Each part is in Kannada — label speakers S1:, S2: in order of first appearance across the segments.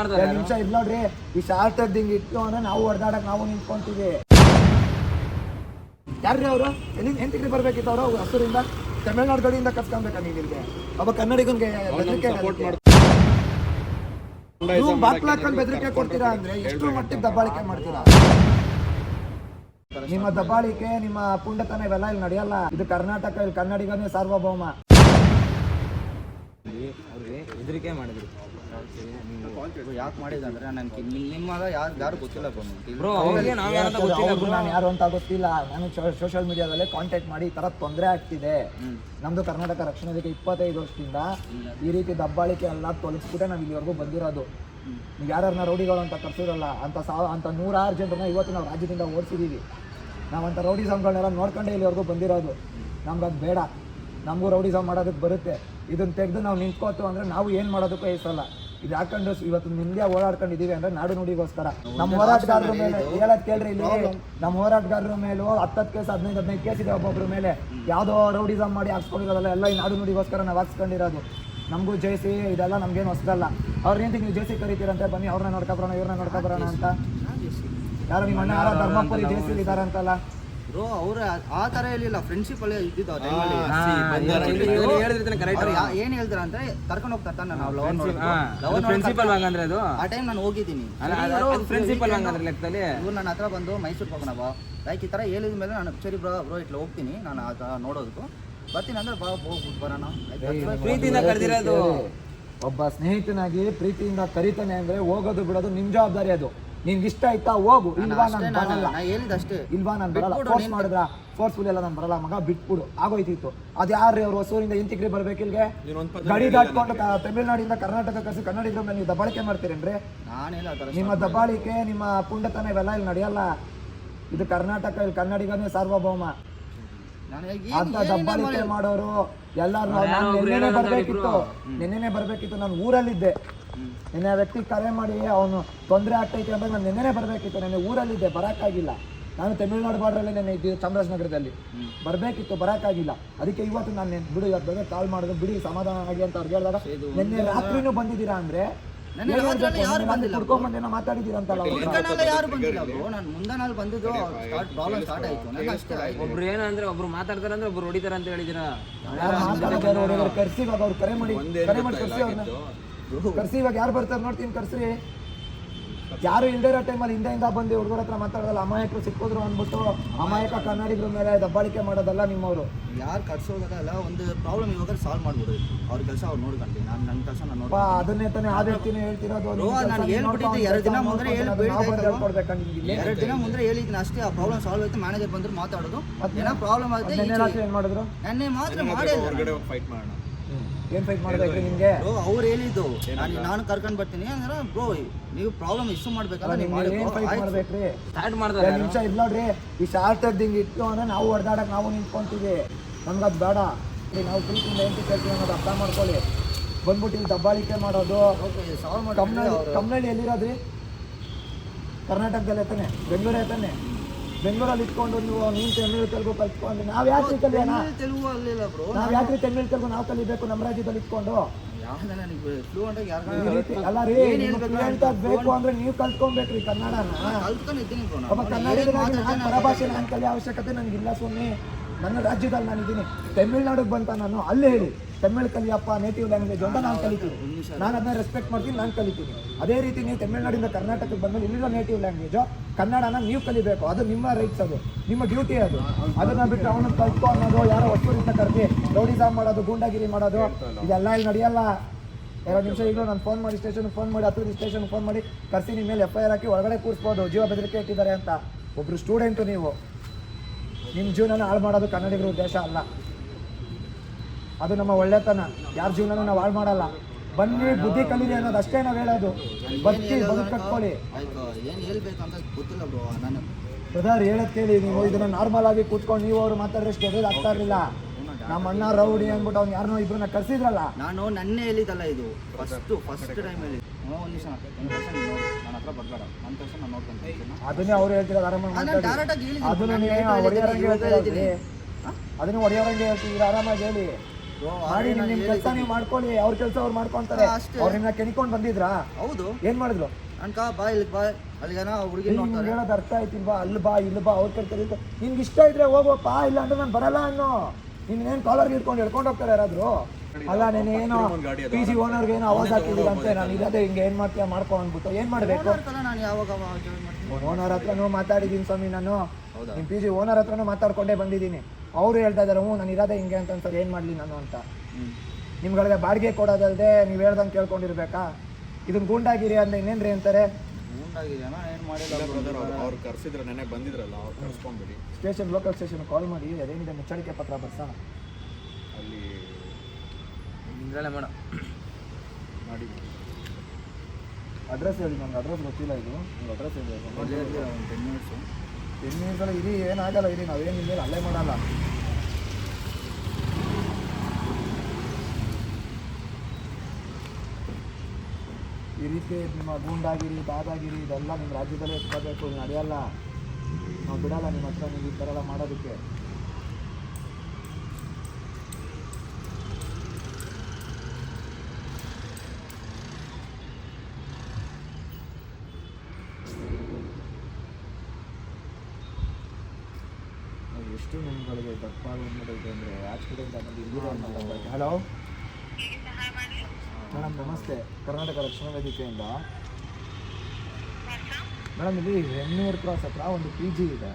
S1: ಎರಡು ನಿಮಿಷ ಇದ್ ನೋಡ್ರಿ ಈ ಶಾರ್ಟ್ ಹಿಂಗ್ ಇಟ್ಟು ಅಂದ್ರೆ ನಾವು ಹೊಡೆದಾಡಕ್ ನಾವು ನಿಂತ್ಕೊಂತೀವಿ. ಯಾರ್ರಿ ಅವರು? ಎಲ್ಲಿ ಎಂತಿಗ್ರಿ ಬರ್ಬೇಕಿತ್ತು ಅವರು? ಹಸುರಿಂದ? ತಮಿಳ್ನಾಡು ಗಡಿಯಿಂದ ಕರ್ಸ್ಕೊಬೇಕಾ ನೀವು ಇಲ್ಲಿಗೆ? ಒಬ್ಬ ಕನ್ನಡಿಗನ್ಗೆ ಬೆದರಿಕೆ ನೀವು ಬಾಕ್ಲ ಹಾಕೊಂಡು ಬೆದರಿಕೆ ಕೊಡ್ತೀರಾ ಅಂದ್ರೆ ಎಷ್ಟು ಮಟ್ಟಿಗೆ ದಬ್ಬಾಳಿಕೆ ಮಾಡ್ತೀರಾ? ನಿಮ್ಮ ದಬ್ಬಾಳಿಕೆ ನಿಮ್ಮ ಪುಂಡತನ ಇವೆಲ್ಲ ಇಲ್ಲಿ ನಡೆಯಲ್ಲ. ಇದು ಕರ್ನಾಟಕ ಇಲ್ಲಿ ಕನ್ನಡಿಗನೇ ಸಾರ್ವಭೌಮ.
S2: ಅವ್ರಿಗೆ ಹೆದರಿಕೆ ಮಾಡಿದ್ರು. ಯಾಕೆ ಮಾಡಿದಂದ್ರೆ ನನಗೆ ನಿಮ್ಮದ ಯಾರು ಯಾರು ಗೊತ್ತಿಲ್ಲ ಬ್ರೋ ಅವ್ರಿಗೆ ನಾವು ಯಾರಂತ ಗೊತ್ತಿಲ್ಲ
S1: ಹೌದು, ನಾನು ಯಾರು ಅಂತ ಗೊತ್ತಿಲ್ಲ. ನಾನು ಸೋಷಿಯಲ್ ಮೀಡಿಯಾದಲ್ಲೇ ಕಾಂಟ್ಯಾಕ್ಟ್ ಮಾಡಿ ಈ ತರ ತೊಂದರೆ ಆಗ್ತಿದೆ. ನಮ್ದು ಕರ್ನಾಟಕ ರಕ್ಷಣಾ ವೇದಿಕೆ ಇಪ್ಪತ್ತೈದು ವರ್ಷದಿಂದ ಈ ರೀತಿ ದಬ್ಬಾಳಿಕೆ ಎಲ್ಲ ತೊಲಗಿಸ್ಬಿಟ್ಟೆ ನಾವು ಇಲ್ಲಿವರೆಗೂ ಬಂದಿರೋದು. ನೀವು ಯಾರನ್ನ ರೌಡಿಗಳು ಅಂತ ಕರ್ಸಿರಲ್ಲ ಅಂತ ಸಾವ ಅಂತ ನೂರಾರು ಜನರನ್ನ ಇವತ್ತು ನಾವು ರಾಜ್ಯದಿಂದ ಓಡಿಸಿದೀವಿ. ನಾವಂತ ರೌಡಿಸಮ್ಗಳನ್ನೆಲ್ಲ ನೋಡ್ಕೊಂಡೆ ಇಲ್ಲಿವರೆಗೂ ಬಂದಿರೋದು. ನಮ್ಗೆ ಅದು ಬೇಡ. ನಮಗೂ ರೌಡಿಸಮ್ ಮಾಡೋದಕ್ಕೆ ಬರುತ್ತೆ. ಇದನ್ನ ತೆಗೆದು ನಾವು ನಿಂತ್ಕೋತು ಅಂದರೆ ನಾವು ಏನು ಮಾಡೋದಕ್ಕೂ ಹೆಸಲ್ಲ ಇದು ಹಾಕೊಂಡು ಇವತ್ತು ನಿಮ್ದೇ ಓಡಾಡ್ಕೊಂಡಿದ್ದೀವಿ ಅಂದ್ರೆ ನಾಡು ನುಡಿಗೋಸ್ಕರ. ನಮ್ಮ ಹೋರಾಟಗಾರರ ಮೇಲೆ ಹೇಳೋದು ಕೇಳ್ರಿ ಇಲ್ಲಿ ನಮ್ಮ ಹೋರಾಟಗಾರರ ಮೇಲೂ ಹತ್ತತ್ತು ಕೇಸ್ ಹದಿನೈದು ಹದಿನೈದು ಕೇಸ್ ಇದೆ ಒಬ್ಬೊಬ್ರ ಮೇಲೆ. ಯಾವುದೋ ರೌಡಿಸಮ್ ಮಾಡಿ ಹಾಕ್ಸ್ಕೊಂಡಿರೋದಲ್ಲ ಎಲ್ಲ ಈ ನಾಡು ನುಡಿಗೋಸ್ಕರ ನಾವು ಹಾಕ್ಸ್ಕೊಂಡಿರೋದು. ನಮಗೂ ಜೈಸಿ ಇದೆಲ್ಲ ನಮ್ಗೇನು ಹೊಸದಲ್ಲ. ಅವ್ರ ಏನ್ ನೀವು ಜೈಸಿ ಕರಿತೀರಂತೆ ಬನ್ನಿ ಅವ್ರನ್ನ ನೋಡ್ಕೊಬರೋಣ ಇವ್ರನ್ನ ನೋಡ್ಕೊಬರೋಣ ಅಂತ. ಯಾರು ನಿಮ್ಮ ಅಣ್ಣ ಯಾರೋ ಧರ್ಮಪುರಿ ಜೇಸಿ ಇದಾರೆ ಅಂತಲ್ಲ
S2: ಬ್ರೋ ಅವ್ರು ಆ ತರ ಹೇಳಿಲ್ಲ ಫ್ರೆಂಡ್ಶಿಪ್ ಅಲ್ಲೇ ಇದ್ದಿದ್ದು ಏನ್ ಹೇಳ್ತಾರ
S3: ಕರೆಕ್ಟ್
S2: ಏನು ಹೇಳ್ತಾರೆ ಅಂದ್ರೆ ಕರ್ಕೊಂಡು ಹೋಗ್ತಾರೆ ತಾನೆ ನಾವು ಲವರ್
S3: ಪ್ರಿನ್ಸಿಪಲ್ ಹಂಗಂದ್ರೆ ಅದು?
S2: ಆ ಟೈಮ್ ನಾನು ಹೋಗಿದ್ದೀನಿ.
S3: ಪ್ರಿನ್ಸಿಪಲ್ ಹಂಗಂದ್ರೆ ಲೆಕ್ಕದಲ್ಲಿ?
S2: ಇವ್ರು ನನ್ನ ಹತ್ರ ಬಂದು ಮೈಸೂರು ಹೋಗೋಣ ಬಾ. ಲೈಕ್ ಈ ತರ ಹೇಳಿದ ಮೇಲೆ ನಾನು ಸರಿ ಬ್ರೋ ಬ್ರೋ ಇಟ್ಲ ಹೋಗ್ತೀನಿ ನಾನು ಆ ಥರ ನೋಡೋದಕ್ಕೂ. ಬರ್ತೀನಿ ಅಂದ್ರೆ ಬಾ ಹೋಗ್ಬಿಟ್ಟು ಬರೋಣ.
S3: ಪ್ರೀತಿಯಿಂದ ಕರೆದಿರೋದು.
S1: ಒಬ್ಬ ಸ್ನೇಹಿತನಾಗಿ ಪ್ರೀತಿಯಿಂದ ಕರಿತಾನೆ ಅಂದ್ರೆ ಹೋಗೋದು ಬಿಡೋದು ನಿಮ್ ಜವಾಬ್ದಾರಿ ಅದು. ನಿನ್ಗೆ ಇಷ್ಟ ಆಯ್ತಾ? ಹೋಗು. ಇಲ್ವಾ ನಾನು
S2: ನಾನು
S1: ಬರಲ್ಲ.
S2: ಅಷ್ಟೇ.
S1: ಇಲ್ವಾ ನಾನು ಬರಲ್ಲ. ಫೋರ್ಸ್ ಮಾಡಿದ್ರ? ಫೋರ್ಸ್ಫುಲ್ ಎಲ್ಲ ನಾನು ಬರಲ್ಲ ಮಗ. ಬಿಟ್ಬಿಡು. ಆಗೋಯ್ತಿತ್ತು. ಅದು ಯಾರು ಅವ್ರು? ಹೊಸೂರಿಂದ ಇಂತಿಗ್ರಿ ಬರ್ಬೇಕಿಲ್ಗೆ ಇಲ್ಲಿಗೆ ಗಡಿ ದಾಟ್ಕೊಂಡು ತಮಿಳ್ನಾಡಿಂದ ಕರ್ನಾಟಕ ಕಸಿ ಕನ್ನಡಿಗರ ಮೇಲೆ ನೀವು ದಬ್ಬಾಳಿಕೆ ಮಾಡ್ತೀರೇನ್ರಿ? ನಿಮ್ಮ ದಬ್ಬಾಳಿಕೆ ನಿಮ್ಮ ಪುಂಡತನ ಇವೆಲ್ಲ ಇಲ್ಲಿ ನಡೆಯಲ್ಲ. ಇದು ಕರ್ನಾಟಕ ಇಲ್ಲಿ ಕನ್ನಡಿಗನೇ ಸಾರ್ವಭೌಮ. ಅಂತ ದಬ್ಬಾಳಿಕೆ ಮಾಡೋರು ಎಲ್ಲಾರು ಬರ್ಬೇಕಿತ್ತು. ನಿನ್ನೆನೆ ಬರ್ಬೇಕಿತ್ತು. ನಾನು ಊರಲ್ಲಿದ್ದೆ. ನಿನ್ನೆ ಆ ವ್ಯಕ್ತಿ ಕರೆ ಮಾಡಿ ಅವನು ತೊಂದರೆ ಆಗ್ತೈತೆ ಅಂದ್ರೆ ನಾನು ನಿನ್ನೆನೆ ಬರ್ಬೇಕಿತ್ತು. ನೆನ್ನೆ ಊರಲ್ಲಿದ್ದೆ ಬರೋಕ್ಕಾಗಿಲ್ಲ. ನಾನು ತಮಿಳ್ನಾಡು ಬಾರ್ಡ್ರಲ್ಲಿ ನೆನ್ನೆ ಇದ್ದೀನಿ ಚಾಮರಾಜನಗರದಲ್ಲಿ. ಬರ್ಬೇಕಿತ್ತು ಬರೋಕ್ಕಾಗಿಲ್ಲ. ಅದಕ್ಕೆ ಇವತ್ತು ನಾನು ನೆನ್- ಬಿಡು ಇವತ್ತು ಬಗ್ಗೆ ಕಾಲ್ ಮಾಡಿದ್ರು ಬಿಡಿ ಸಮಾಧಾನ ಆಗಿ ಅಂತ ಅವ್ರಿಗೆ ಹೇಳಿದಾಗ ನಿನ್ನೆ ರಾತ್ರಿನೂ ಬಂದಿದ್ದೀರಾ ಅಂದ್ರೆ?
S2: ನೆನ್ನೆ
S1: ಏನ್
S2: ರಾತ್ರಿ
S1: ಹೇಳ್ಬೇಕು?
S2: ಯಾರು ಬಂದಿಲ್ಲ?
S1: ಕುಡ್ಕೊಂಡ್ ಬಂದೇನೋ ಮಾತಾಡಿದ್ದೀರಂತಲ್ಲ ಅವ್ರು.
S2: ಹುಡ್ಕನೆಲ್ಲ ಯಾರು ಬಂದಿಲ್ಲ ನಾನು ಮುಂದೆ ನಾಳೆ ಬಂದಿದ್ದು ಸ್ಟಾರ್ಟ್ ಪ್ರಾಬ್ಲಮ್ ಸ್ಟಾರ್ಟ್ ಆಯಿತು. ನನಗೆ ಅಷ್ಟೇ
S3: ಒಬ್ರು ಏನಂದ್ರೆ ಒಬ್ರು ಮಾತಾಡ್ತಾರಂದ್ರೆ ಒಬ್ರು ಹೊಡಿತಾರ ಅಂತ ಹೇಳಿದಿರ
S1: ಮಾತಾಡ್ತಾರೆ ಕರ್ಸಿ ಅವ್ರು ಕರೆ ಮಾಡಿ ಕರೆ ಮಾಡಿ ಕರ್ಸಿ ಅವ್ರನ್ನ ಕರ್ಸಿ ಇವಾಗ ಯಾರು ಬರ್ತಾರೆ ನೋಡ್ತೀನಿ ಕರ್ಸ್ರಿ ಯಾರು ಇಲ್ದೇ ಇರೋ ಟೈಮಲ್ಲಿ ಹಿಂದೆಯಿಂದ ಬಂದು ಹುಡುಗರ ಹತ್ರ ಮಾತಾಡೋದಲ್ಲ ಅಮಾಯಕರು ಸಿಕ್ಕೋದ್ರು ಅಂದ್ಬಿಟ್ಟು ಅಮಾಯಕ ಕನ್ನಡಿಗರ ಮೇಲೆ ದಬ್ಬಾಳಿಕೆ ಮಾಡೋದಲ್ಲ ನಿಮ್ಮವರು.
S2: ಯಾರು ಕರ್ಸೋದಲ್ಲ ಒಂದು ಪ್ರಾಬ್ಲಮ್ ಇವಾಗ ಸಾಲ್ವ್ ಮಾಡ್ಬೋದು ಅವ್ರ ಕೆಲಸ ಅವ್ರು ನೋಡ್ಕೊಂತೀನಿ ನಾನು ನನ್ನ ಕೆಲಸ ನಾನು
S1: ಅಪ್ಪ ಅದನ್ನೇ ತಾನೇ ಆ ವ್ಯಕ್ತಿನೇ ಹೇಳ್ತಿರೋದು
S2: ನಾನು ಹೇಳ್ಬಿಟ್ಟಿದ್ದೆ, ಎರಡು ದಿನ ಮುಂದೆ? ಎರಡು ದಿನ ಮುಂದೆ ಹೇಳಿದ್ದೀನಿ. ಅಷ್ಟೇ ಆ ಪ್ರಾಬ್ಲಮ್ ಸಾಲ್ವ್ ಆಯ್ತು ಮ್ಯಾನೇಜರ್ ಬಂದ್ರು ಮಾತಾಡೋದು. ಏನೋ ಪ್ರಾಬ್ಲಮ್ ಆಗುತ್ತೆ
S1: ಏನ್ ಮಾಡಿದ್ರು?
S2: ನೆನ್ನೆ ಮಾತ್ರ ಮಾಡಿಲ್ಲ.
S1: ಏನ್ ಫೈಟ್ ಮಾಡ್ಬೇಕು ನಿಮ್ಗೆ?
S2: ಬ್ರೋ ಅವ್ರು ಹೇಳಿದ್ದು. ನಾನು ನಾನು ಕರ್ಕೊಂಡು ಬರ್ತೀನಿ. ಅಂದ್ರೆ ಬ್ರೋ ನೀವು ಪ್ರಾಬ್ಲಮ್ ಇಶ್ಯೂ ಮಾಡ್ಬೇಕಲ್ಲ ನೀವು ಮಾಡಿ
S1: ಏನ್. ಫೈಟ್. ಮಾಡ್ಬೇಕ್ರಿ?
S3: ಸ್ಟಾರ್ಟ್ ಮಾಡ್ತಾರೆ
S1: ಎರಡು ನಿಮಿಷ ಇಲ್ಲ ನೋಡ್ರಿ. ಈ ಶಾರ್ಟ್ ಹಿಂಗ್ ಇಟ್ಟು ಅಂದ್ರೆ ನಾವು ಹೊಡೆದಾಡಕ್ ನಾವು ನಿಂತ್ಕೊಂತೀವಿ. ಅದ್ ಬೇಡ. ಇಲ್ಲಿ ನಾವು ಪ್ರೀತಿಯಿಂದ ಎಂಟು ಕೇಳ್ತೀವಿ ಅನ್ನೋದು ಅರ್ಥ ಮಾಡ್ಕೊಳ್ಳಿ. ಬಂದ್ಬಿಟ್ಟು ಇಲ್ಲಿ ದಬ್ಬಾಳಿಕೆ ಮಾಡೋದು. ಕಮ್ನಳ್ಳಿ ಕಮ್ನಳ್ಳಿ ಎಲ್ಲಿರೋದ್ರಿ? ಕರ್ನಾಟಕದಲ್ಲಿ ತಾನೆ? ಬೆಂಗಳೂರೇ ತಾನೆ? ಬೆಂಗಳೂರಲ್ಲಿ ಇಟ್ಕೊಂಡು ನೀವು ನೀನು ತಮಿಳು ತೆಲುಗು ಕಲ್ತ್ಕೊಂಡು ನಾವು ಯಾಕೆ ಕಲಿಯೋಣ
S2: ತಮಿಳ್ ತೆಲುಗು ಅಲ್ಲಿಲ್ಲ ಬ್ರೋ
S1: ನಾವು ಯಾಕೆ ತಮಿಳು ತೆಲುಗು ನಾವು ಕಲಿಬೇಕು ನಮ್ಮ ರಾಜ್ಯದಲ್ಲಿ ಇಟ್ಕೊಂಡು. ಅಲ್ಲ ರೀ ಬೇಕು ಅಂದ್ರೆ ನೀವು ಕಲ್ತ್ಕೊಬೇಕ್ರಿ ಕನ್ನಡನ. ಒಬ್ಬ ಕನ್ನಡಿಗನಾಗಿ ನಾನು ಪರಭಾಷೆ ನಾನು ಕಲಿಯೋ ಅವಶ್ಯಕತೆ ನನಗಿಲ್ಲ ಸ್ವಾಮಿ. ನನ್ನ ರಾಜ್ಯದಲ್ಲಿ ನಾನು ಇದ್ದೀನಿ ತಮಿಳ್ನಾಡಿಗೆ ಬಂತ ನಾನು ಅಲ್ಲೇ ಹೇಳಿ. ತಮಿಳ್ ಕಲಿಯಪ್ಪ ನೇಟಿವ್ ಲ್ಯಾಂಗ್ವೇಜ್ ಅಂತ ನಾನು ಕಲಿತೀನಿ. ನಾನು ಅದನ್ನ ರೆಸ್ಪೆಕ್ಟ್ ಮಾಡ್ತೀನಿ, ನಾನು ಕಲಿತೀನಿ. ಅದೇ ರೀತಿ ನೀವು ತಮಿಳ್ನಾಡಿಂದ ಕರ್ನಾಟಕಕ್ಕೆ ಬಂದ್ಮೇಲೆ ಇಲ್ಲಿರೋ ನೇಟಿವ್ ಲ್ಯಾಂಗ್ವೇಜು ಕನ್ನಡನ ನೀವು ಕಲಿಬೇಕು. ಅದು ನಿಮ್ಮ ರೈಟ್ಸ್ ಅದು. ನಿಮ್ಮ ಡ್ಯೂಟಿ ಅದು. ಅದನ್ನ ಬಿಟ್ಟು ಅವನ ಕಲ್ತ್ಕೊ ಅನ್ನೋದು, ಯಾರೋ ಹೊಸೂರಿಂದ ಕರ್ದಿ ರೌಡಿಸಮ್ ಮಾಡೋದು, ಗೂಂಡಾಗಿರಿ ಮಾಡೋದು, ಇದೆಲ್ಲ ಇಲ್ಲಿ ನಡೆಯಲ್ಲ. ಎರಡು ನಿಮಿಷ ಈಗಲೂ ನಾನು ಫೋನ್ ಮಾಡಿ ಸ್ಟೇಷನ್ ಫೋನ್ ಮಾಡಿ ಹತ್ತು ಸ್ಟೇಷನ್ ಫೋನ್ ಮಾಡಿ, ಕರ್ಸಿ ನಿಮ್ಮ ಮೇಲೆ ಎಫ್ ಹಾಕಿ ಒಳಗಡೆ ಕೂರಿಸ್ಬೋದು. ಜೀವ ಬೆದರಿಕೆ ಇಟ್ಟಿದ್ದಾರೆ ಅಂತ. ಒಬ್ರು ಸ್ಟೂಡೆಂಟು ನೀವು. ನಿಮ್ಮ ಜೀವನನ ಹಾಳು ಮಾಡೋದು ಕನ್ನಡಿಗರ ಉದ್ದೇಶ ಅಲ್ಲ. ಅದು ನಮ್ಮ ಒಳ್ಳೆತನ. ಯಾರ ಜೀವನನೂ ನಾವು ಹಾಳು ಮಾಡಲ್ಲ. ಬನ್ನಿ ಬುದ್ಧಿ ಕಲೀರಿ ಅನ್ನೋದು ಅಷ್ಟೇ ನಾವು ಹೇಳೋದು. ಬದುಕಿ ಬದುಕು ಕಟ್ಕೊಳ್ಳಿ.
S2: ಏನು ಗೊತ್ತಿಲ್ಲ ಬ್ರೋ ನಾನು.
S1: ಬ್ರದರ್ ಹೇಳೋದ್ ಕೇಳಿ. ನೀವು ಇದನ್ನ ನಾರ್ಮಲ್ ಆಗಿ ಕೂತ್ಕೊಂಡು ನೀವು ಅವ್ರು ಮಾತಾಡಿದ್ರೆ ಎದುರು ಆಗ್ತಾ ಇರಲಿಲ್ಲ. ನಮ್ಮ ಅಣ್ಣ ರೌಡಿ ಅಂದ್ಬಿಟ್ಟು ಅವ್ನು ಯಾರನ್ನೋ ಇಬ್ಬರನ್ನ ಕರ್ಸಿದ್ರಲ್ಲ.
S2: ನಾನು ನನ್ನೇ ಹೇಳಿದಲ್ಲ ಇದು. ಫಸ್ಟು ಫಸ್ಟ್ ಟೈಮ್ ಹೇಳಿ. ಒಂದು ನಿಮಿಷ ಒಂದು ಕೆಲಸ ನೀನು ನೋಡು. ನನ್ನ ಹತ್ರ ಬರ್ಬೇಡ. ನನ್ನ ಕೆಲಸ ನಾನು ನೋಡ್ಕೊಂತೀನಿ
S1: ಅದನ್ನೇ ಅವ್ರು ಹೇಳ್ತಿರೋದು ಆರಾಮಾಗಿ ಮಾತಾಡಿ. ಅದನ್ನು
S2: ನಾನು
S1: ನೀವು ಹೊಡೆಯೋರಂಗೆ
S2: ಹೇಳ್ತಾ ಇದ್ದೀನಿ. ಹಾ?
S1: ಅದನ್ನು ಹೊಡೆಯೋರಂಗೆ ಹೇಳ್ತಿದ್ದೀರ? ಆರಾಮಾಗಿ ಹೇಳಿ. ಮಾಡಿ ನಿಮ್ ಕೆಲ್ಸ ನೀವು ಮಾಡ್ಕೊಳ್ಳಿ ಅವ್ರ ಕೆಲಸ ಅವ್ರು ಮಾಡ್ಕೊಂತಾರೆ. ಅವ್ರ ನಿಮ್ನ ಕೆಣಿಕೊಂಡ್ ಬಂದಿದ್ರಾ?
S2: ಹೌದು.
S1: ಏನ್ ಮಾಡಿದ್ರು?
S2: ಅನ್ಕ ಬಾ ಇಲ್ಲಿ ಬಾ. ಅಲ್ಲಿಗನ ಹುಡುಗಿ ನೋಡ್ತಾರೆ.
S1: ಹೇಳೋದು ಅರ್ಥ ಆಯ್ತಿಲ್ವಾ ಅಲ್ಲಿ ಬಾ ಇಲ್ಲಿ ಬಾ ಅವ್ರ ಕೆಲಸ ನಿಮ್ಗೆ ಇಷ್ಟ ಇದ್ರೆ ಹೋಗೋಪ್ಪ ಇಲ್ಲ ಅಂದ್ರೆ ನಾನು ಬರಲ್ಲ ಅನ್ನೋ. ನಿನ್ನೇನು ಕಾಲರ್ ಹಿಡ್ಕೊಂಡು ಹಿಡ್ಕೊಂಡು ಹೋಗ್ತಾರೆ ಯಾರಾದ್ರು? ಅಲ್ಲ ಏನೋ ಪಿ ಸಿ ಓನರ್ಗೆ ಏನೋ ಅವಾಜ್ ಅಂತ ನಾನು ಇಲ್ಲದೆ ಹಿಂಗೆ ಏನ್ ಮಾಡ್ತೀಯ ಮಾಡ್ಕೊ ಅಂದ್ಬಿಟ್ಟು. ಏನ್ ಮಾಡ್ಬೇಕು?
S2: ನಾನು ಯಾವಾಗ
S1: ಓನರ್ ಹತ್ರನೂ ಮಾತಾಡಿದ್ದೀನಿ ಸ್ವಾಮಿ ನಾನು.
S2: ಹೌದಾ?
S1: ನಿಮ್ ಪಿ ಜಿ ಓನರ್ ಹತ್ರನೂ ಮಾತಾಡ್ಕೊಂಡೇ ಬಂದಿದ್ದೀನಿ. ಅವ್ರು ಹೇಳ್ತಾ ಇದಾರೆ ಹ್ಞೂ ನಾನು ಇರೋದೇ ಹಿಂಗೆ ಅಂತ ಸರ್ ಏನ್ ಮಾಡ್ಲಿ ನಾನು ಅಂತ. ನಿಮ್ಗಳಿಗೆ ಬಾಡಿಗೆ ಕೊಡೋದಲ್ಲದೆ ನೀವು ಹೇಳ್ದಂಗೆ ಕೇಳ್ಕೊಂಡಿರ್ಬೇಕಾ? ಇದನ್ನ ಗೂಂಡಾಗಿರಿ ಅಂದ್ರೆ ಇನ್ನೇನ್ರಿ ಅಂತಾರೆ? ಸ್ಟೇಷನ್ ಲೋಕಲ್ ಸ್ಟೇಷನ್ ಕಾಲ್ ಮಾಡಿ ಅದೇನಿದೆ ಮುಚ್ಚಳಿಕೆ ಪತ್ರ ಬರ್ಸ?
S4: ಅಲ್ಲಿ
S3: ಮೇಡಮ್ ಮಾಡು.
S4: ಮಾಡಿ.
S1: ಅಡ್ರೆಸ್ ಹೇಳಿ ನಂಗೆ ಅಡ್ರೆಸ್ ಗೊತ್ತಿಲ್ಲ ಇದು. ಅಡ್ರೆಸ್ ಹೇಳಿ
S2: ಒಂದು ಟೆನ್ ಮಿನಿಟ್ಸು
S1: ಮಿನಿಟ್ಸಲ್ಲಿ ಇರಿ, ಏನಾಗಲ್ಲ ಇರಿ, ನಾವೇನು ನಿಮ್ಮ ಮೇಲೆ ಅಲ್ಲೇ ಮಾಡಲ್ಲ. ಈ ರೀತಿ ನಿಮ್ಮ ಗೂಂಡಾಗಿರಿ ಬಾದಾಗಿರಿ ಇದೆಲ್ಲ ನಿಮ್ಮ ರಾಜ್ಯದಲ್ಲೇ ಇದು ನಡೆಯಲ್ಲ. ನಾವು ಬಿಡಲ್ಲ, ನಿಮ್ಮ ಹತ್ರ ನೀವು ಈ ಥರ ಎಲ್ಲ ಮಾಡೋದಕ್ಕೆ ನಾವು ಎಷ್ಟು ನಿಮ್ಗಳಿಗೆ ದಪ್ಪ ಬಂದ್ಬಿಟ್ಟೈತೆ ಅಂದರೆ ಆಕ್ಸಿಡೆಂಟ್ ಆಗೋದು ಇಲ್ಲಿದೆ ಅಂತ ಹಲೋ ಮೇಡಮ್ ನಮಸ್ತೆ ಕರ್ನಾಟಕ ರಕ್ಷಣಾ ವೇದಿಕೆಯಿಂದ ಮೇಡಮ್ ಇಲ್ಲಿ ಹೆಣ್ಣೂರು ಕ್ರಾಸ್ ಹತ್ರ ಒಂದು ಪಿ ಜಿ ಇದೆ.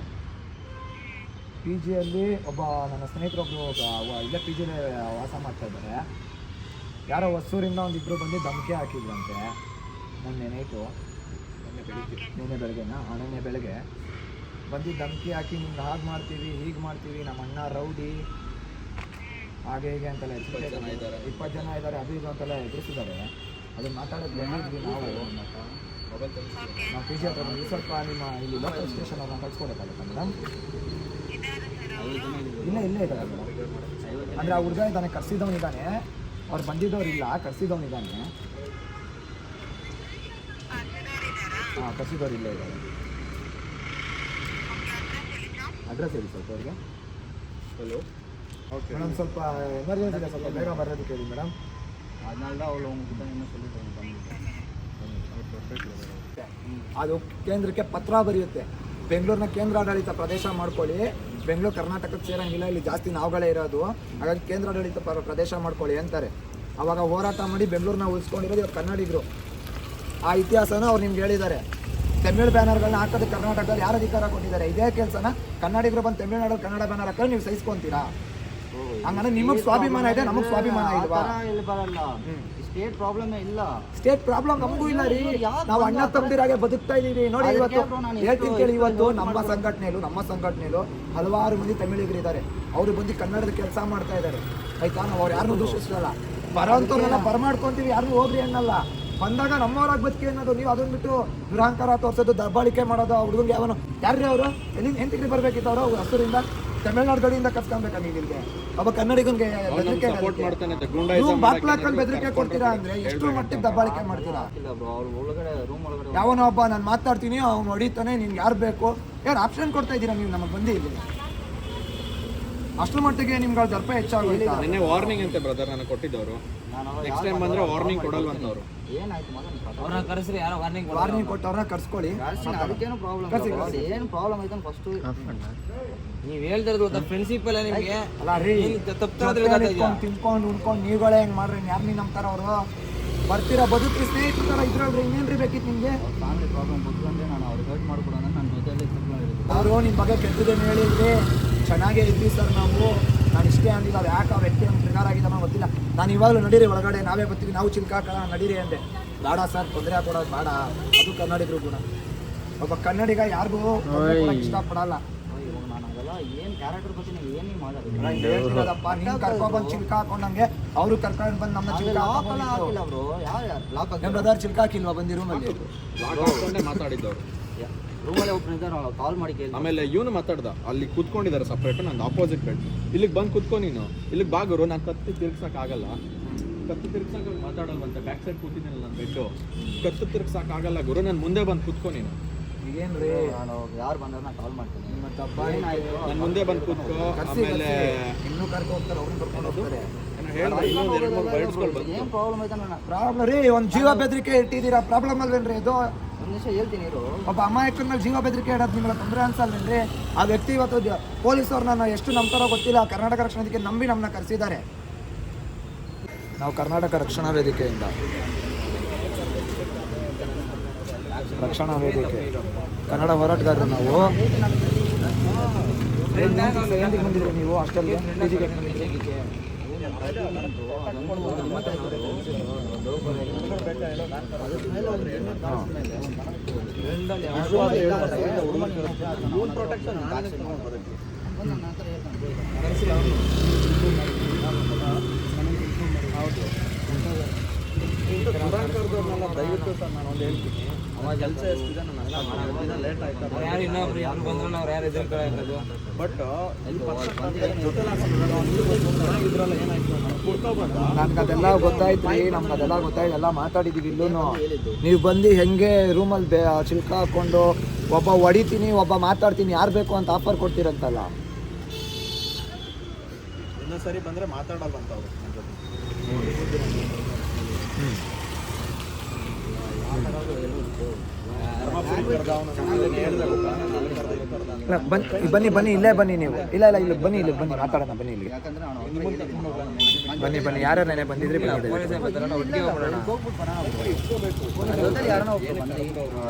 S1: ಪಿ ಜಿಯಲ್ಲಿ ಒಬ್ಬ ನನ್ನ ಸ್ನೇಹಿತರೊಬ್ಬರು ಇಲ್ಲೇ ಪಿ ಜಿಲೇ ವಾಸ ಮಾಡ್ತಾ ಇದ್ದಾರೆ. ಯಾರೋ ಹೊಸೂರಿಂದ ಒಂದು ಇಬ್ಬರು ಬಂದು ಧಮಕಿ ಹಾಕಿದ್ರಂತೆ. ಮೊನ್ನೆ ನೈಟು ನಿನ್ನೆ ಬೆಳಗ್ಗೆನಾ? ಹಾಂ, ನಿನ್ನೆ ಬೆಳಗ್ಗೆ. ಬಂದು ಧಮಕಿ ಹಾಕಿ ನಿಮ್ಗೆ ಹಾಗೆ ಮಾಡ್ತೀವಿ ಹೀಗೆ ಮಾಡ್ತೀವಿ ನಮ್ಮ ಅಣ್ಣ ರೌಡಿ ಹಾಗೆ ಹೀಗೆ ಅಂತೆಲ್ಲ ಇದ್ದಾರೆ. ಇಪ್ಪತ್ತು ಜನ ಇದ್ದಾರೆ. ಅದು ಇದು ಅಂತೆಲ್ಲ ಎದುರಿಸಿದ್ದಾರೆ. ಅದು ಮಾತಾಡೋದು ಬಂದಿದ್ವಿ ನಾವು. ನಾವು ಪಿ ಜಿ ಹತ್ರ ಬಂದು ಸ್ವಲ್ಪ ನಿಮ್ಮ ಇಲ್ಲಿ ಲೋಕಲ್ ಸ್ಟೇಷನ್ ಅವ್ರನ್ನ ಕಳ್ಸ್ಕೊಡ್ಬೇಕಾಗುತ್ತೆ ಮೇಡಮ್ ಇಲ್ಲ ಇಲ್ಲೇ ಇದ್ದಾರೆ ಮೇಡಮ್ ಅಂದರೆ ಆ ಹುಡುಗ ಇದ್ದಾನೆ. ಕರ್ಸಿದವನಿದ್ದಾನೆ ಅವ್ರು ಬಂದಿದ್ದವ್ರು ಇಲ್ಲ ಕರ್ಸಿದವನಿದ್ದಾನೆ ಹಾಂ ಕರ್ಸಿದವ್ರು ಇಲ್ಲೇ ಇದ್ದಾರೆ. ಅಡ್ರೆಸ್ ಹೇಳಿ ಸ್ವಲ್ಪ ಅವ್ರಿಗೆ.
S4: ಹಲೋ ಓಕೆ
S1: ಮೇಡಮ್ ಸ್ವಲ್ಪ ಎಮರ್ಜೆನ್ಸಿ ಇದೆ ಸ್ವಲ್ಪ ಬೇಗ ಬರೋದಕ್ಕೆ ಹೇಳಿ ಮೇಡಮ್
S2: அதனால தான் அவ்வளோ உங்ககிட்ட என்ன சொல்லிட்டு
S1: ಅದು ಕೇಂದ್ರಕ್ಕೆ ಪತ್ರ ಬರೆಯುತ್ತೆ ಬೆಂಗಳೂರಿನ ಕೇಂದ್ರಾಡಳಿತ ಪ್ರದೇಶ ಮಾಡ್ಕೊಳ್ಳಿ ಬೆಂಗಳೂರು ಕರ್ನಾಟಕಕ್ಕೆ ಸೇರಂಗಿಲ್ಲ ಇಲ್ಲಿ ಜಾಸ್ತಿ ನಾವುಗಳೇ ಇರೋದು ಹಾಗಾಗಿ ಕೇಂದ್ರಾಡಳಿತ ಪ್ರ- ಪ್ರದೇಶ ಮಾಡ್ಕೊಳ್ಳಿ ಅಂತಾರೆ ಅವಾಗ ಹೋರಾಟ ಮಾಡಿ ಬೆಂಗಳೂರನ್ನ ಉಳಿಸ್ಕೊಂಡಿರೋದು ಇವಾಗ ಕನ್ನಡಿಗರು ಆ ಇತಿಹಾಸನ ಅವ್ರು ನಿಮ್ಗೆ ಹೇಳಿದ್ದಾರೆ ತಮಿಳ್ ಬ್ಯಾನರ್ಗಳನ್ನ ಹಾಕೋದು ಕರ್ನಾಟಕದಲ್ಲಿ ಯಾರು ಅಧಿಕಾರ ಕೊಟ್ಟಿದ್ದಾರೆ ಇದೇ ಕೆಲಸನ ಕನ್ನಡಿಗರು ಬಂದು ತಮಿಳ್ನಾಡಲ್ಲಿ ಕನ್ನಡ ಬ್ಯಾನರ್ ಹಾಕೊಂಡು ನೀವು ಸಹಿಸ್ಕೊಂತೀರಾ ಹಂಗಂದ್ರೆ ನಿಮಗೆ ಸ್ವಾಭಿಮಾನ ಇದೆ ನಮಗೆ ಸ್ವಾಭಿಮಾನ ಇಲ್ವಾ?
S2: ಇಲ್ಲಿ ಬರಲ್ಲ. ಸ್ಟೇಟ್ ಪ್ರಾಬ್ಲಮೇ ಇಲ್ಲ.
S1: ಸ್ಟೇಟ್ ಪ್ರಾಬ್ಲಮ್ ನಮಗೂ ಇಲ್ಲ ರೀ. ನಾವು ಅಣ್ಣ ತಮ್ಮದಿರಾಗೆ ಬದುಕ್ತಾ ಇದೀವಿ. ನೋಡಿ ಇವತ್ತು ಹೇಳ್ತೀನಿ ಕೇಳಿ ಇವತ್ತು ನಮ್ಮ. ಸಂಘಟನೆಯಲ್ಲೂ ನಮ್ಮ ಸಂಘಟನೆಯಲ್ಲೂ ಹಲವಾರು ಮಂದಿ ತಮಿಳಿಗರು ಇದ್ದಾರೆ. ಅವರು ಬಂದು ಕನ್ನಡದ ಕೆಲಸ ಮಾಡ್ತಾ ಇದ್ದಾರೆ. ಆಯ್ತಾ? ನಾವು ಅವ್ರು ಯಾರನ್ನೂ ದೂಷಿಸಲ್ಲ ಬರೋಂಥವ್ರನ್ನೆಲ್ಲ ಬರಮಾಡ್ಕೊಂತೀವಿ ಯಾರನ್ನೂ ಹೋಗ್ರಿ ಅನ್ನಲ್ಲ. ಬಂದಾಗ ನಮ್ಮವರಾಗಿ ಬದುಕಿ ಅನ್ನೋದು ನೀವು ಅದನ್ನ ಬಿಟ್ಟು ದುರಾಂಕಾರ ತೋರಿಸೋದು ದರ್ಬಾಳಿಕೆ ಮಾಡೋದು ಹುಡುಗಂಗೆ ಯಾವನು ಯಾರ್ರಿ ಅವರು? ಎಲ್ಲಿ ಎಂತಿಗ್ರಿ ಬರ್ಬೇಕಿತ್ತು ಅವರು ಹಸುರಿಂದ? ತಮಿಳ್ನಾಡು ಗಡಿಯಿಂದ ಕಸ್ಕೊಂಬೇಕಾ ನೀವು ಇಲ್ಲಿಗೆ? ಒಬ್ಬ ಕನ್ನಡಿಗನ್ಗೆ ಬೆದರಿಕೆ ನೀವು ಬಾಕ್ಲ ಹಾಕೊಂಡು ಬೆದರಿಕೆ ಕೊಡ್ತೀರಾ ಅಂದ್ರೆ ಎಷ್ಟು ಮಟ್ಟಿಗೆ ದಬ್ಬಾಳಿಕೆ ಮಾಡ್ತೀರಾ? ಯಾವನೋ ಒಬ್ಬ ನಾನು ಮಾತಾಡ್ತೀನಿ ಅವ್ನು ಹೊಡಿತಾನೆ ನಿನ್ಗೆ ಯಾರು ಬೇಕು? ಯಾರು ಆಪ್ಷನ್ ಕೊಡ್ತಾ ಇದ್ದೀರಾ ನೀವು ನಮಗೆ ಬಂದು ಇಲ್ಲಿ? ಅಷ್ಟರ ಮಟ್ಟಿಗೆ ನಿಮ್ಗೆ ದರ್ಪ
S4: ನಿನ್ನೆ ವಾರ್ನಿಂಗ್ ಅಂತೆ ಬ್ರದರ್ ನಾನು ಕೊಟ್ಟಿದ್ದವರು
S2: ನಾನು
S4: ನೆಕ್ಸ್ಟ್ ಟೈಮ್ ಬಂದ್ರೆ ವಾರ್ನಿಂಗ್ ಕೊಡಲ್ವಂತವ್ರು
S2: ಏನಾಯ್ತು ಮಗನ
S3: ಅವ್ರನ್ನ ಕರೆಸ್ರಿ ಯಾರೋ ವಾರ್ನಿಂಗ್
S1: ವಾರ್ನಿಂಗ್ ಕೊಟ್ಟವ್ರನ್ನ ಕರ್ಸ್ಕೊಳ್ಳಿ.
S2: ಅದಕ್ಕೇನು ಪ್ರಾಬ್ಲಮ್ ಏನು ಪ್ರಾಬ್ಲಮ್ ಐತೆ ಫಸ್ಟು
S3: ನೀವ್ ಹೇಳ್ತಿರೋದು ಗೊತ್ತಾ? ಪ್ರಿನ್ಸಿಪಲ್ ನಿಮಗೆ?
S1: ಅಲ್ಲ ರೀ.
S3: ಏನ್ ತಪ್ಪು
S1: ತಿನ್ಕೊಂಡು ಉಣ್ಕೊಂಡು ನೀವುಗಳೇ ಹೆಂಗ್ ಮಾಡ್ರಿ? ಯಾರು ನೀ ನಂಬ್ತಾರ ಅವರು? ಬರ್ತೀರಾ? ಬದುಕ್ರಿ ಸ್ನೇಹಿತರ ಥರ ಇದ್ರಲ್ರಿ. ಇನ್ನೇನ್ರಿ ಬೇಕಿತ್ತು ನಿಮಗೆ?
S2: ಫ್ಯಾಮಿಲಿ ಪ್ರಾಬ್ಲಮ್ ಬಂದ್ರೆ ನಾನು ಅವ್ರಿಗೆ ಹರ್ಟ್ ಮಾಡ್ಕೊಡೋಣ ನನ್ನ ಜೊತೆಯಲ್ಲಿ ಮಾಡಿದ್ರು
S1: ಅವರು ನಿಮ್ಮ ಬಗ್ಗೆ ಕೆಟ್ಟದೇನು ಹೇಳಿದ್ರಿ ಚೆನ್ನಾಗೇ ಇದ್ವಿ ಸರ್ ನಾವು. ನಾನು ಇಷ್ಟೇ ಅಂದಿಲ್ಲ ಅದು ಯಾಕೆ ಆ ವ್ಯಕ್ತಿ ನಮ್ಗೆ ಟ್ರಿಗರ್ ಆಗಿದೆ ಅನ್ನೋ ಗೊತ್ತಿಲ್ಲ. ನಾನು ಇವಾಗಲೂ ನಡೀರಿ ಒಳಗಡೆ ನಾವೇ ಬರ್ತೀವಿ ನಾವು ಚಿಲ್ಕಾಕೋಣ ನಡೀರಿ ಅಂದೆ. ಬೇಡ ಸರ್ ತೊಂದರೆ ಹಾಕೊಡೋದು ಬೇಡ. ಅದು ಕನ್ನಡಿಗರು ಕೂಡ. ಒಬ್ಬ ಕನ್ನಡಿಗ ಯಾರಿಗೂ ಇಷ್ಟಪಡಲ್ಲ.
S2: ಏನು ಕ್ಯಾರೆಕ್ಟರ್ ಬಗ್ಗೆ ನೀವು ಏನೇ ಮಾತಾಡೋದು
S1: ನಾನು ಹೇಳ್ತಿರೋದಪ್ಪ ನೀನು ಕರ್ಕೊಂಡ್ಬಂದು ಚಿಲ್ಕ ಹಾಕೊಂಡಂಗೆ ಅವರು ಕರ್ಕೊಂಡು ಬಂದು ನಮ್ಮ ಚಿಲ್ಕ
S2: ಲಾಕ್ ಎಲ್ಲ ಹಾಕಿಲ್ಲ ಬ್ರೋ ಯಾರು ಯಾರು? ಬ್ಲಾಕ್
S1: ಬ್ರದರ್ ಚಿಲ್ಕ ಹಾಕಿಲ್ವಾ ಬಂದಿ ರೂಮಲ್ಲಿ
S4: ಲಾಕ್ ಹಾಕೊಂಡೇ ಮಾತಾಡಿದ್ದವ್ರು
S2: ರೂಮಲ್ಲಿ ಒಬ್ರು ಇದ್ದಾರೆ ಕಾಲ್ ಮಾಡಿ ಕೇಳಿ.
S4: ಆಮೇಲೆ ಇವನು ಮಾತಾಡ್ದ ಅಲ್ಲಿ ಕೂತ್ಕೊಂಡಿದ್ದಾರೆ ಸಪ್ರೇಟ್ ನಂದು ಆಪೋಸಿಟ್ ಬೆಡ್ ಇಲ್ಲಿಗೆ ಬಂದು ಕುತ್ಕೊ ನೀನು. ಇಲ್ಲಿಗೆ ಬಾಗರು ನಾನು ಕತ್ತಿ ತಿರ್ಗ್ಸಕ್ ಆಗಲ್ಲ ಕತ್ತು ತಿರ್ಗ್ಸಕ್ ಮಾತಾಡಲ್ವಂತೆ ಬ್ಯಾಕ್ ಸೈಡ್ ಕೂತಿದ್ದೀನಲ್ಲ ನನ್ನ ಬೆಡ್ಡು ಕತ್ತು ತಿರ್ಗ್ಸಕ್ ಆಗಲ್ಲ ಗುರು ನಾನು ಮುಂದೆ ಬಂದು ಕುತ್ಕೊ ನೀನು.
S1: ಏನ್ರಿ
S2: ನಾನು ಯಾರು ಬಂದ್ರೆ ನಾನು ಕಾಲ್ ಮಾಡ್ತೀನಿ.
S1: ನಿಮ್ಮ
S2: ಏನಾಯ್ತು?
S4: ನಾನು ಮುಂದೆ ಬಂದು ಕೂತ್ಕೋ ಆಮೇಲೆ
S1: ಇನ್ನೂ ಕರ್ಕೊ ಹೋಗ್ತಾರೆ ಅವ್ರನ್ನ ಕರ್ಕೊಂಡು ಹೋಗ್ತಾರೆ.
S4: ಏನೋ
S2: ಪ್ರಾಬ್ಲಮ್ ಆಯ್ತಾ ನನ್ನ
S1: ಪ್ರಾಬ್ಲಮ್ ರೀ ಒಂದು ಜೀವ ಬೆದರಿಕೆ ಇಟ್ಟಿದ್ದೀರಾ? ಪ್ರಾಬ್ಲಮ್ ಅಲ್ವೇನ್ರಿ? ಇದು
S2: ನಿಮಿಷ ಹೇಳ್ತೀನಿ ಇರು.
S1: ಒಬ್ಬ ಅಮಾಯಕನ ಮೇಲೆ ಜೀವ ಬೆದರಿಕೆ ಇಡೋದು ನಿಮ್ಗೆ ತೊಂದರೆ ಅನ್ಸಲ್ವೇನ್ರಿ? ಆ ವ್ಯಕ್ತಿ ಇವತ್ತು ಪೊಲೀಸವ್ರನ್ನ ಎಷ್ಟು ನಂಬ್ತಾರೋ ಗೊತ್ತಿಲ್ಲ. ಕರ್ನಾಟಕ ರಕ್ಷಣಾ ವೇದಿಕೆ ನಂಬಿ ನಮ್ಮನ್ನ ಕರೆಸಿದ್ದಾರೆ. ನಾವು ಕರ್ನಾಟಕ ರಕ್ಷಣಾ ವೇದಿಕೆಯಿಂದ. ರಕ್ಷಣಾ ವೇದಿಕೆ. ಕನ್ನಡ ಹೋರಾಟಗಾರರು ನಾವು. ನೀವು? ಹಾಸ್ಟೆಲ್ಗೆ ಪಿ ಜಿಗೆ
S4: ದಯವಿಟ್ಟು ಸರ್ ನಾನು ಒಂದು ಹೇಳ್ತೀನಿ. ಅವ ಕೆಲಸ ಎಷ್ಟಿದೆ ನಾನು ಲೇಟ್ ಆಯ್ತಾ.
S3: ಯಾರು ಇನ್ನೊಬ್ರು ಯಾರು ಬಂದ್ರು ನಾವು ಯಾರು ಎದುರ್ಕೊಳ್ಳೋದು
S4: ಬಟ್ ಇದ್ರಲ್ಲ ಏನಾಯ್ತು ನಾನು ಕುಡ್ಕೊ ಬಂದ
S1: ನನ್ಗೆ ಅದೆಲ್ಲ ಗೊತ್ತಾಯ್ತು ರೀ ನಮ್ಗೆ ಅದೆಲ್ಲ ಗೊತ್ತಾಯ್ತು ಎಲ್ಲ ಮಾತಾಡಿದೀವಿ ಇಲ್ಲೂ ನೀವು ಬಂದು ಹೆಂಗೆ ರೂಮಲ್ಲಿ ಬೇ ಚಿಲ್ಕ ಹಾಕೊಂಡು ಒಬ್ಬ ಹೊಡಿತೀನಿ ಒಬ್ಬ ಮಾತಾಡ್ತೀನಿ ಯಾರು ಬೇಕು ಅಂತ ಆಫರ್ ಕೊಡ್ತೀರಂತಲ್ಲ?
S4: ಇನ್ನೊಂದು ಸರಿ ಬಂದ್ರೆ ಅವ್ರು ಕರ್ದೆ ಅಂತ.
S1: ಇಲ್ಲ, ಬನ್ನಿ ಬನ್ನಿ ಬನ್ನಿ, ಇಲ್ಲೇ ಬನ್ನಿ ನೀವು. ಇಲ್ಲ ಇಲ್ಲ, ಇಲ್ಲಿ ಬನ್ನಿ ಇಲ್ಲಿ ಬನ್ನಿ, ಮಾತಾಡೋಣ, ಬನ್ನಿ ಇಲ್ಲಿ. ಬನ್ನಿ ಬನ್ನಿ, ಯಾರ್ಯಾರು ನೆನೆ ಬಂದಿದ್ರಿ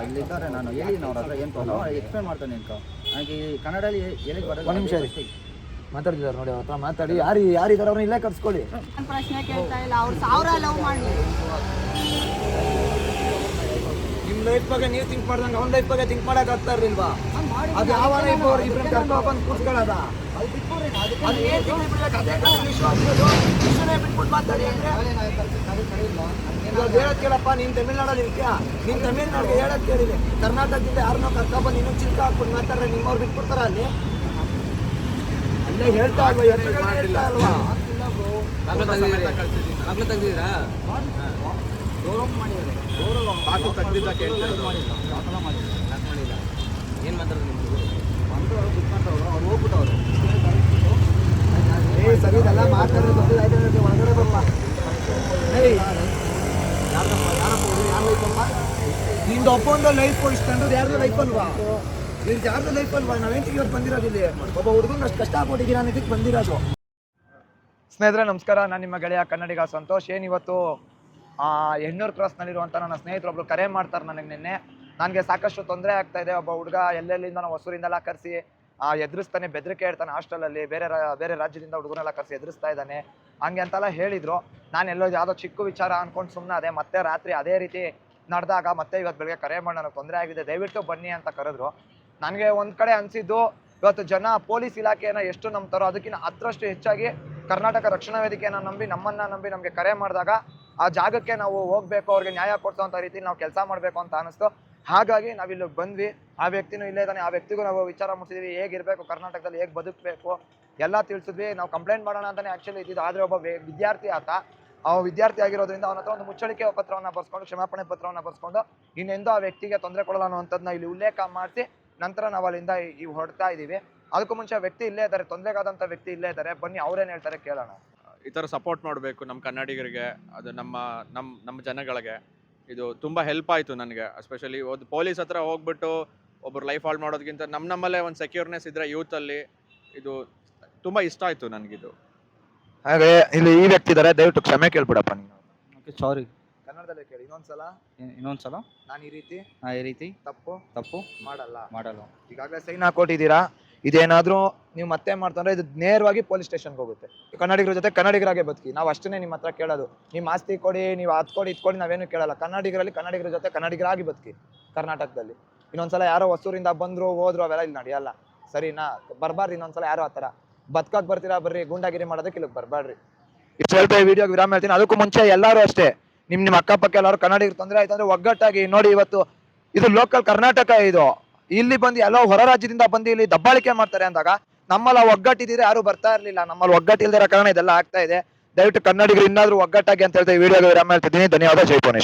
S2: ಇಲ್ಲಿದ್ದಾರೆ ನಾನು ಹೇಳಿದ್ದೀನಿ ಅವ್ರ ಹತ್ರ ಏನು ಪ್ರಾಬ್ಲಮ್ ಎಕ್ಸ್ಪ್ಲೇನ್ ಮಾಡ್ತಾನೆ ಅಂತ ನನಗೆ ಕನ್ನಡದಲ್ಲಿ ಹೇಳಿದ್ ಬರೋದು
S1: ಒಂದ್ ನಿಮಿಷ ಮಾತಾಡ್ತಿದ್ದಾರೆ ನೋಡಿ ಅವ್ರ ಹತ್ರ. ಮಾತಾಡಿ. ಯಾರು ಯಾರಿದ್ದಾರೆ ಅವ್ರನ್ನ ಇಲ್ಲೇ ಕರ್ಸ್ಕೊಳ್ಳಿ.
S5: ನಾನ್ ಪ್ರಶ್ನೆ ಕೇಳ್ತಾ ಇಲ್ಲ. ಅವ್ರು ಸಾವಿರ ಲವ್ ಮಾಡಿ
S1: ನಿಮ್ ಲೈಫ್ ಬಗ್ಗೆ ನೀವು ಥಿಂಕ್ ಮಾಡ್ದಂಗೆ ಅವ್ನ ಲೈಫ್ ಬಗ್ಗೆ ಥಿಂಕ್ ಮಾಡಕ್ ಆಗ್ತಾ ಇರ್ಲಿಲ್ವಾ ಅದು ಯಾವ ಲೈಫ್ ಅವ್ರು ಇಬ್ರನ್ನ ಕರ್ಕೊ ಬಂದು ಕೂತ್ಕೊಳ್ಳೋದ? ಅದು ಏನ್ ತಿಂಗ್ಳು ಬಿಡ್ಬೇಕು? ಅದೇ ಕಡೆ ವಿಶ್ವಾಸ ಇರೋದು. ಇಷ್ಟನ್ನೇ ಬಿಟ್ಬಿಟ್ಟು ಮಾತಾಡಿ ಅಂದ್ರೆ ಇವಾಗ ಹೇಳೋದ್ ಕೇಳಪ್ಪ ನೀನ್ ತಮಿಳ್ನಾಡಲ್ಲಿ ಇರ್ತೀಯ? ನೀನ್ ತಮಿಳ್ನಾಡಿಗೆ ಹೇಳಕ್ ಕೇಳಿದೆ. ಕರ್ನಾಟಕದಿಂದ ಯಾರನ್ನೋ ಕರ್ಕೊಂಡ್ಬಂದು ಇನ್ನೂ ಚಿಲ್ಕ ಹಾಕ್ಬಿಟ್ಟು ಮಾತಾಡ್ರೆ ನಿಮ್ಮವ್ರು ಬಿಟ್ಬಿಡ್ತಾರ ಅಲ್ಲಿ? ಅಲ್ಲೇ ಹೇಳ್ತಾ ಇಲ್ವಾ ಹೇಳ್ತಾ ಇಲ್ವಾ?
S3: ಮಕ್ಳು ತೆಗ್ದಿದ್ದೀರಾ
S4: ಬಾಕು ಕೇಳ್ತಿರೋದು.
S3: ಏನು ಮಾತಾಡೋದು
S2: ಅವ್ರು ಹೋಗ್ಬಿಟ್ಟವ್ರು.
S1: ಏ ಸರಿ ಇದೆಲ್ಲ ಮಾತಾಡೋದು ಆಯ್ತು ಅಂದ್ರೆ ಒಳಗಡೆ ಬಪ್ಪ ಏಯ್. ಯಾರಪ್ಪ ಯಾರಪ್ಪ? ಯಾರ? ಲೈಫಪ್ಪ ನಿಂದು ಒಬ್ಬಂದು ಲೈಫ್ ಇಷ್ಟ ಅಂದ್ರೆ ಯಾರ್ದು ಲೈಫ್ ಅಲ್ವಾ? ನಿಂದು ಯಾರ್ದು ಲೈಫ್ ಅಲ್ವಾ? ನಾವೇನ್ ಇವತ್ತು ಬಂದಿರೋದು ಇಲ್ಲಿ. ಒಬ್ಬ ಹುಡುಗನ ಅಷ್ಟು ಕಷ್ಟ ಅನ್ನೋದಕ್ಕೆ ಬಂದಿರೋದು. ಸ್ನೇಹಿತರೆ, ನಮಸ್ಕಾರ. ನಾನು ನಿಮ್ಮ ಗೆಳೆಯ ಕನ್ನಡಿಗ ಸಂತೋಷ್. ಇವತ್ತು, ಆ, ಹೆಣ್ಣೂರು ಕ್ರಾಸ್ನಲ್ಲಿರುವಂಥ ನನ್ನ ಸ್ನೇಹಿತರೊಬ್ರು ಕರೆ ಮಾಡ್ತಾರೆ ನನಗೆ ನಿನ್ನೆ. ನನಗೆ ಸಾಕಷ್ಟು ತೊಂದರೆ ಆಗ್ತಾ ಇದೆ. ಒಬ್ಬ ಹುಡುಗ ಎಲ್ಲೆಲ್ಲಿಂದ ನಾವು ಹೊಸೂರಿಂದೆಲ್ಲ ಕರೆಸಿ ಎದುರಿಸ್ತಾನೆ, ಬೆದರಿಕೆ ಇಡ್ತಾನೆ ಹಾಸ್ಟೆಲಲ್ಲಿ. ಬೇರೆ ಬೇರೆ ರಾಜ್ಯದಿಂದ ಹುಡುಗನೆಲ್ಲ ಕರೆಸಿ ಎದುರಿಸ್ತಾ ಇದ್ದಾನೆ. ಹಂಗೆ ಅಂತೆಲ್ಲ ಹೇಳಿದ್ರು. ನಾನು ಎಲ್ಲೋ ಯಾವುದೋ ಚಿಕ್ಕ ವಿಚಾರ ಅಂದ್ಕೊಂಡು ಸುಮ್ಮನೆ ಅದೇ, ಮತ್ತೆ ರಾತ್ರಿ ಅದೇ ರೀತಿ ನಡೆದಾಗ ಮತ್ತೆ ಇವತ್ತು ಬೆಳಗ್ಗೆ ಕರೆ ಮಾಡಿ ನನಗೆ ತೊಂದರೆ ಆಗಿದೆ. ದಯವಿಟ್ಟು ಬನ್ನಿ ಅಂತ ಕರೆದ್ರು. ನನಗೆ ಒಂದು ಕಡೆ ಅನಿಸಿದ್ದು, ಇವತ್ತು ಜನ ಪೊಲೀಸ್ ಇಲಾಖೆಯನ್ನು ಎಷ್ಟು ನಂಬ್ತಾರೋ ಅದಕ್ಕಿಂತ ಹತ್ತರಷ್ಟು ಹೆಚ್ಚಾಗಿ ಕರ್ನಾಟಕ ರಕ್ಷಣಾ ವೇದಿಕೆಯನ್ನು ನಂಬಿ, ನಮ್ಮನ್ನ ನಂಬಿ ನಮಗೆ ಕರೆ ಮಾಡಿದಾಗ ಆ ಜಾಗಕ್ಕೆ ನಾವು ಹೋಗ್ಬೇಕು, ಅವ್ರಿಗೆ ನ್ಯಾಯ ಕೊಡ್ಸೋಂಥ ರೀತಿ ನಾವು ಕೆಲಸ ಮಾಡಬೇಕು ಅಂತ ಅನಿಸ್ತು. ಹಾಗಾಗಿ ನಾವಿಲ್ಲಿ ಬಂದ್ವಿ. ಆ ವ್ಯಕ್ತಿನೂ ಇಲ್ಲೇ ಇದ್ದಾನೆ ಆ ವ್ಯಕ್ತಿಗೂ ನಾವು ವಿಚಾರ ಮುಟ್ಟಿದ್ವಿ ಹೇಗಿರಬೇಕು ಕರ್ನಾಟಕದಲ್ಲಿ ಹೇಗೆ ಬದುಕಬೇಕು ಎಲ್ಲ ತಿಳಿಸಿದ್ವಿ. ನಾವು ಕಂಪ್ಲೇಂಟ್ ಮಾಡೋಣ ಅಂತಲೇ ಆ್ಯಕ್ಚುಲಿ ಇದ್ದಿದ್ದು. ಆದರೆ ಒಬ್ಬ ವಿದ್ಯಾರ್ಥಿ ಆತ ಆ ವಿದ್ಯಾರ್ಥಿ ಆಗಿರೋದ್ರಿಂದ ಅವನ ಹತ್ರ ಒಂದು ಮುಚ್ಚಳಿಕೆ ಪತ್ರವನ್ನು ಬರ್ಸ್ಕೊಂಡು, ಕ್ಷಮಾಪಣೆ ಪತ್ರವನ್ನು ಬರ್ಸ್ಕೊಂಡು, ಇನ್ನೆಂದೂ ಆ ವ್ಯಕ್ತಿಗೆ ತೊಂದರೆ ಕೊಡಲ್ಲ ಅನ್ನೋಂಥದ್ದನ್ನ ಇಲ್ಲಿ ಉಲ್ಲೇಖ ಮಾಡಿಸಿ ನಂತರ ನಾವು ಅಲ್ಲಿಂದ ಈ- ಹೊಡ್ತಾ ಹೊರಡ್ತಾ ಇದ್ದೀವಿ ಅದಕ್ಕೂ ಮುಂಚೆ ವ್ಯಕ್ತಿ ಇಲ್ಲೇ ಇದ್ದಾರೆ. ತೊಂದರೆಗಾದಂಥ ವ್ಯಕ್ತಿ ಇಲ್ಲೇ ಇದ್ದಾರೆ. ಬನ್ನಿ ಅವ್ರೇನು ಹೇಳ್ತಾರೆ ಕೇಳೋಣ.
S4: ಈ ಥರ ಸಪೋರ್ಟ್ ಮಾಡಬೇಕು ನಮ್ಮ ಕನ್ನಡಿಗರಿಗೆ ಅದು ನಮ್ಮ ನಮ್ಮ ನಮ್ಮ ಜನಗಳಿಗೆ. ಇದು ತುಂಬ ಹೆಲ್ಪ್ ಆಯಿತು ನನಗೆ ಎಸ್ಪೆಷಲಿ ಒಂದು ಪೊಲೀಸ್ ಹತ್ರ ಹೋಗ್ಬಿಟ್ಟು ಒಬ್ಬರು ಲೈಫ್ ಹಾಲ್ ಮಾಡೋದಕ್ಕಿಂತ ನಮ್ಮ ನಮ್ಮಲ್ಲೇ ಒಂದು ಸೆಕ್ಯೂರ್ನೆಸ್ ಇದ್ದರೆ ಯೂತಲ್ಲಿ ಇದು ತುಂಬ ಇಷ್ಟ ಆಯಿತು ನನಗಿದು.
S1: ಹಾಗೆ ಇಲ್ಲಿ ಈ ವ್ಯಕ್ತಿ ಇದ್ದಾರೆ. ದಯವಿಟ್ಟು ಕ್ಷಮೆ ಕೇಳ್ಬಿಡಪ್ಪ ನೀನು.
S2: ಓಕೆ ಸಾರಿ
S1: ಕನ್ನಡದಲ್ಲೇ ಕೇಳಿ ಇನ್ನೊಂದ್ಸಲ
S2: ಇನ್ನೊಂದ್ಸಲ?
S1: ನಾನು ಈ ರೀತಿ
S2: ನಾ ಈ ರೀತಿ?
S1: ತಪ್ಪು
S2: ತಪ್ಪು?
S1: ಮಾಡಲ್ಲ.
S2: ಮಾಡಲ್ಲ.
S1: ಈಗಾಗಲೇ ಸೈನ್ ಹಾಕೊಟ್ಟಿದ್ದೀರಾ? ಇದೇನಾದ್ರೂ ನೀವು ಮತ್ತೆ ಮಾಡ್ತಂದ್ರೆ ಇದು ನೇರವಾಗಿ ಪೊಲೀಸ್ ಸ್ಟೇಷನ್ಗೆ ಹೋಗುತ್ತೆ. ಕನ್ನಡಿಗರ ಜೊತೆ ಕನ್ನಡಿಗರಾಗೆ ಬದುಕಿ. ನಾವು ಅಷ್ಟೇ ನಿಮ್ಮ ಹತ್ರ ಕೇಳೋದು. ನಿಮ್ಮ ಆಸ್ತಿ ಕೊಡಿ ನೀವು ಹತ್ ಕೊಡಿ ಇತ್ಕೊಡಿ ನಾವೇನು ಕೇಳಲ್ಲ. ಕನ್ನಡಿಗರಲ್ಲಿ ಕನ್ನಡಿಗರ ಜೊತೆ ಕನ್ನಡಿಗರಾಗಿ ಬದುಕಿ ಕರ್ನಾಟಕದಲ್ಲಿ. ಇನ್ನೊಂದ್ಸಲ ಯಾರೋ ಹೊಸೂರಿಂದ ಬಂದ್ರು ಹೋದ್ರು ಅವೆಲ್ಲ ಇಲ್ಲಿ ನಡೆಯಲ್ಲ. ಸರಿನಾ? ಬರ್ಬಾರ್ರಿ ಇನ್ನೊಂದ್ಸಲ ಯಾರೋ ಆತರ ಥರ. ಬದುಕಕ್ ಬರ್ತೀರಾ ಬರ್ರಿ ಗುಂಡಾಗಿರಿ ಮಾಡೋದಕ್ಕೆ ಇಲ್ಲಿ ಬರ್ಬಾಡ್ರಿ ಇಷ್ಟು ಹೇಳ್ತಾ ಈ ವಿಡಿಯೋಗೆ ವಿರಾಮ ಹೇಳ್ತೀನಿ. ಅದಕ್ಕೂ ಮುಂಚೆ ಎಲ್ಲರೂ ಅಷ್ಟೇ. ನಿಮ್ ನಿಮ್ಮ ಅಕ್ಕಪಕ್ಕ ಎಲ್ಲರೂ ಕನ್ನಡಿಗರು ತೊಂದರೆ ಆಯ್ತು ಅಂದ್ರೆ ಒಗ್ಗಟ್ಟಾಗಿ ನೋಡಿ ಇವತ್ತು ಇದು ಲೋಕಲ್ ಕರ್ನಾಟಕ ಇದು. ಇಲ್ಲಿ ಬಂದು ಎಲ್ಲೋ ಹೊರ ರಾಜ್ಯದಿಂದ ಬಂದು ಇಲ್ಲಿ ದಬ್ಬಾಳಿಕೆ ಮಾಡ್ತಾರೆ ಅಂದಾಗ ನಮ್ಮಲ್ಲಿ ಒಗ್ಗಟ್ಟಿದ್ರೆ ಯಾರು ಬರ್ತಾ ಇರ್ಲಿಲ್ಲ. ನಮ್ಮಲ್ಲಿ ಒಗ್ಗಟ್ಟಿಲ್ದಿರೋ ಕಾರಣ ಇದೆಲ್ಲ ಆಗ್ತಾ ಇದೆ. ದಯವಿಟ್ಟು ಕನ್ನಡಿಗರು ಇನ್ನಾದ್ರೂ ಒಗ್ಗಟ್ಟಾಗಿ ಅಂತ ಹೇಳ್ತಾ ಈ ವಿಡಿಯೋಗೆ ವಿರಾಮ ಹೇಳ್ತಿದ್ದೀನಿ. ಧನ್ಯವಾದ. ಜೈ ಪುಣೇಶ್